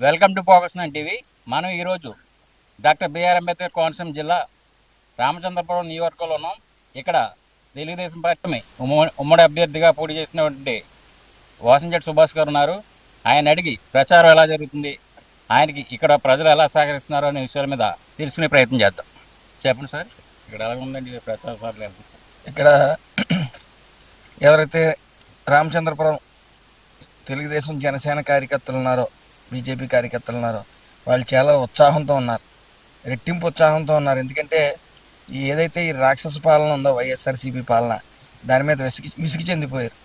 Welcome to focus nine TV. మనం ఈరోజు doctor BR Ambedkar Konaseema జిల్లా రామచంద్రపురం నియోజకవర్గంలో ఉన్నాం ఇక్కడ తెలుగుదేశం పార్టీ ఉమ్మ- ఉమ్మడి అభ్యర్థిగా పోటీ చేసినటువంటి వాసంజెట్ సుభాష్ గారు ఉన్నారు. ఆయన అడిగి ప్రచారం ఎలా జరుగుతుంది? ఆయనకి ఇక్కడ ప్రజలు ఎలా సహకరిస్తున్నారు అనే విషయాల మీద తెలుసుకునే ప్రయత్నం చేద్దాం. చెప్పండి సార్. ఇక్కడ ఎలా ఉందండి ప్రచారం ఇక్కడ ఎవరైతే రామచంద్రపురం తెలుగుదేశం జనసేన కార్యకర్తలు ఉన్నారో బీజేపీ కార్యకర్తలు ఉన్నారో. వాళ్ళు చాలా ఉత్సాహంతో ఉన్నారు. రెట్టింపు ఉత్సాహంతో ఉన్నారు. ఎందుకంటే ఈ ఏదైతే ఈ రాక్షస పాలన ఉందో వైఎస్ఆర్సీపీ పాలన దాని మీద విసిగి విసిగి చెందిపోయారు.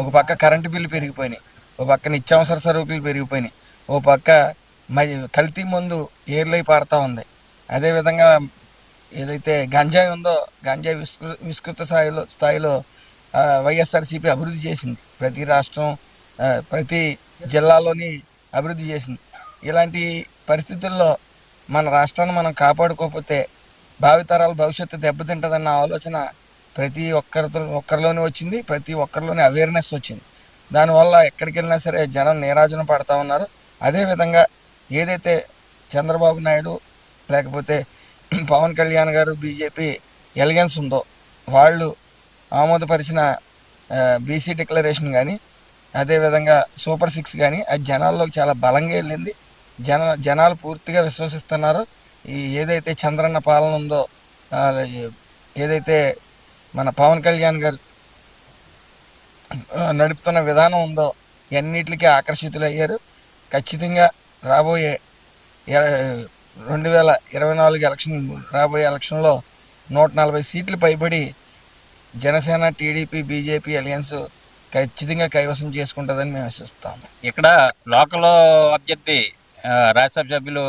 ఒక పక్క కరెంటు బిల్లు పెరిగిపోయినాయి. ఒక పక్క నిత్యావసర సరుకులు పెరిగిపోయినాయి. ఓ పక్క మరి కల్తీ మందు ఏర్లై పారుతూ ఉంది. అదేవిధంగా ఏదైతే గంజాయి ఉందో గంజాయి విస్కృ విస్తృత స్థాయిలో స్థాయిలో వైఎస్ఆర్సీపీ అభివృద్ధి చేసింది. ప్రతి రాష్ట్రం ప్రతి జిల్లాలోని అభివృద్ధి చేసింది. ఇలాంటి పరిస్థితుల్లో మన రాష్ట్రాన్ని మనం కాపాడుకోకపోతే భావితరాల భవిష్యత్తు దెబ్బతింటుందన్న ఆలోచన ప్రతి ఒక్కరితో ఒక్కరిలోనే వచ్చింది. ప్రతి ఒక్కరిలోనే అవేర్నెస్ వచ్చింది. దానివల్ల ఎక్కడికి వెళ్ళినా సరే జనం నీరాజన పడతా ఉన్నారు. అదేవిధంగా ఏదైతే చంద్రబాబు నాయుడు లేకపోతే పవన్ కళ్యాణ్ గారు బీజేపీ ఎలిగెన్స్ ఉందో వాళ్ళు ఆమోదపరిచిన బీసీ డిక్లరేషన్ కానీ అదేవిధంగా సూపర్ సిక్స్ కానీ అది జనాల్లోకి చాలా బలంగా వెళ్ళింది. జన జనాలు పూర్తిగా విశ్వసిస్తున్నారు. ఈ ఏదైతే చంద్రన్న పాలన ఉందో ఏదైతే మన పవన్ కళ్యాణ్ గారు నడుపుతున్న విధానం ఉందో ఎన్నిటికీ ఆకర్షితులయ్యారు. ఖచ్చితంగా రాబోయే రెండు వేల ఇరవై నాలుగు ఎలక్షన్ రాబోయే ఎలక్షన్లో నూట నలభై సీట్లు పైబడి జనసేన టీడీపీ బీజేపీ అలయన్స్ ఖచ్చితంగా కైవసం చేసుకుంటుందని మేము ఆశిస్తాము. ఇక్కడ లోకల్ అభ్యర్థి రాజ్యసభ సభ్యులు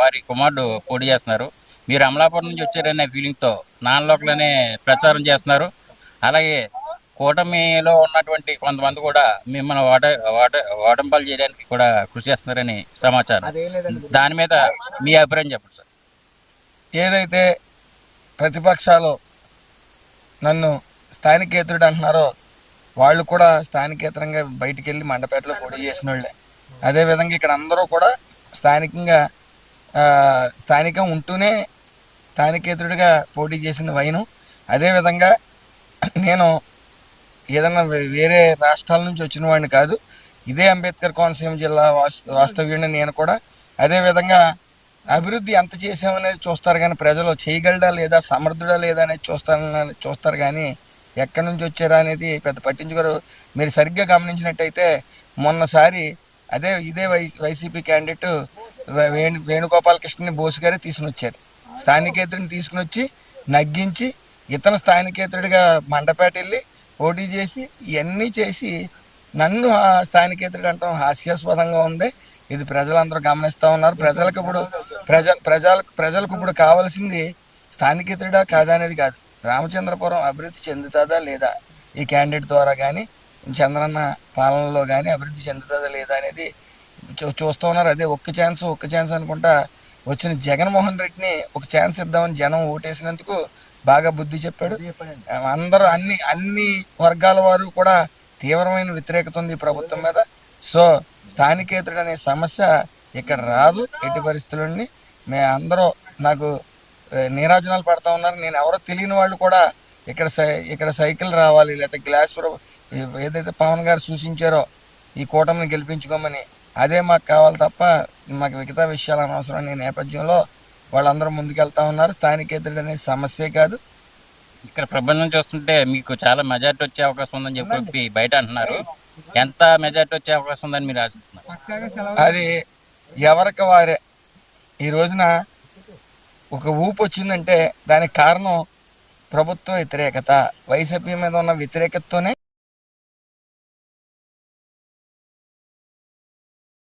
వారి కుమారుడు పోటీ చేస్తున్నారు. మీరు అమలాపురం నుంచి వచ్చారనే ఫీలింగ్తో నాన్ లోకల్ అనే ప్రచారం చేస్తున్నారు. అలాగే కూటమిలో ఉన్నటువంటి కొంతమంది కూడా మిమ్మల్ని ఓట ఓట ఓటంపాలు చేయడానికి కూడా కృషి చేస్తున్నారని సమాచారం. దాని మీద మీ అభిప్రాయం చెప్పండి సార్. ఏదైతే ప్రతిపక్షాలు నన్ను స్థానికేతరుడు అంటున్నారో వాళ్ళు కూడా స్థానికేతరంగా బయటికి వెళ్ళి మండపేటలో పోటీ చేసిన వాళ్ళే అదేవిధంగా ఇక్కడ అందరూ కూడా స్థానికంగా స్థానికం ఉంటూనే స్థానికేతరుడిగా పోటీ చేసిన వైను. అదేవిధంగా నేను ఏదైనా వే- వేరే రాష్ట్రాల నుంచి వచ్చిన వాడిని కాదు ఇదే అంబేద్కర్ కోనసీమ జిల్లా వాస్తవ్యుడిని నేను కూడా. అదేవిధంగా అభివృద్ధి ఎంత చేసామనేది చూస్తారు కానీ ప్రజలు చేయగలడా లేదా సమర్థుడా లేదా అనేది చూస్తారని చూస్తారు కానీ ఎక్కడి నుంచి వచ్చారా అనేది పెద్ద పట్టించుకోరు. మీరు సరిగ్గా గమనించినట్టయితే మొన్నసారి అదే ఇదే Y YCP candidate Venu Venu వేణుగోపాలకృష్ణని Bose గారే తీసుకుని వచ్చారు స్థానికేతరుని తీసుకుని వచ్చి నగ్గించి ఇతను స్థానికేతరుడిగా మండపేట వెళ్ళి పోటీ చేసి ఇవన్నీ చేసి నన్ను ఆ స్థానికేతరుడు అంటాం హాస్యాస్పదంగా ఉంది. ఇది ప్రజలందరూ గమనిస్తూ ఉన్నారు. ప్రజలకు ఇప్పుడు ప్రజ ప్రజలకు ప్రజలకు ఇప్పుడు కావాల్సింది స్థానికేతరుడా కాదా అనేది కాదు. రామచంద్రపురం అభివృద్ధి చెందుతుందా లేదా? ఈ క్యాండిడేట్ ద్వారా కానీ చంద్రన్న పాలనలో కానీ అభివృద్ధి చెందుతుందా లేదా అనేది చూస్తూ ఉన్నారు. అదే ఒక్క ఛాన్స్ ఒక్క ఛాన్స్ అనుకుంటా వచ్చిన జగన్మోహన్ రెడ్డిని ఒక ఛాన్స్ ఇద్దామని జనం ఓటేసినందుకు బాగా బుద్ధి చెప్పాడు. అందరూ అన్ని అన్ని వర్గాల వారు కూడా తీవ్రమైన వ్యతిరేకత ఉంది ఈ ప్రభుత్వం మీద. సో స్థానికేతరుడు అనే సమస్య ఇక్కడ రాదు. ఎట్టి పరిస్థితులని మే అందరూ నాకు నీరాజనాలు పడతా ఉన్నారు. నేను ఎవరో తెలియని వాళ్ళు కూడా ఇక్కడ సై ఇక్కడ సైకిల్ రావాలి లేకపోతే గ్లాస్ ఏదైతే పవన్ గారు సూచించారో ఈ కూటమిని గెలిపించుకోమని అదే మాకు కావాలి తప్ప మాకు మిగతా విషయాలు అనవసరం. అనే నేపథ్యంలో వాళ్ళందరూ ముందుకెళ్తా ఉన్నారు. స్థానికేతరుడు అనే సమస్యే కాదు. ఇక్కడ ప్రబంధం చూస్తుంటే మీకు చాలా మెజార్టీ వచ్చే అవకాశం ఉందని చెప్పి బయట అంటున్నారు. ఎంత మెజార్టీ వచ్చే అవకాశం ఉందని మీరు ఆశిస్తున్నారు? అది ఎవరికి వారే. ఈ రోజున ఒక ఊపు వచ్చిందంటే దానికి కారణం ప్రభుత్వ వ్యతిరేకత. వైసీపీ మీద ఉన్న వ్యతిరేకతతోనే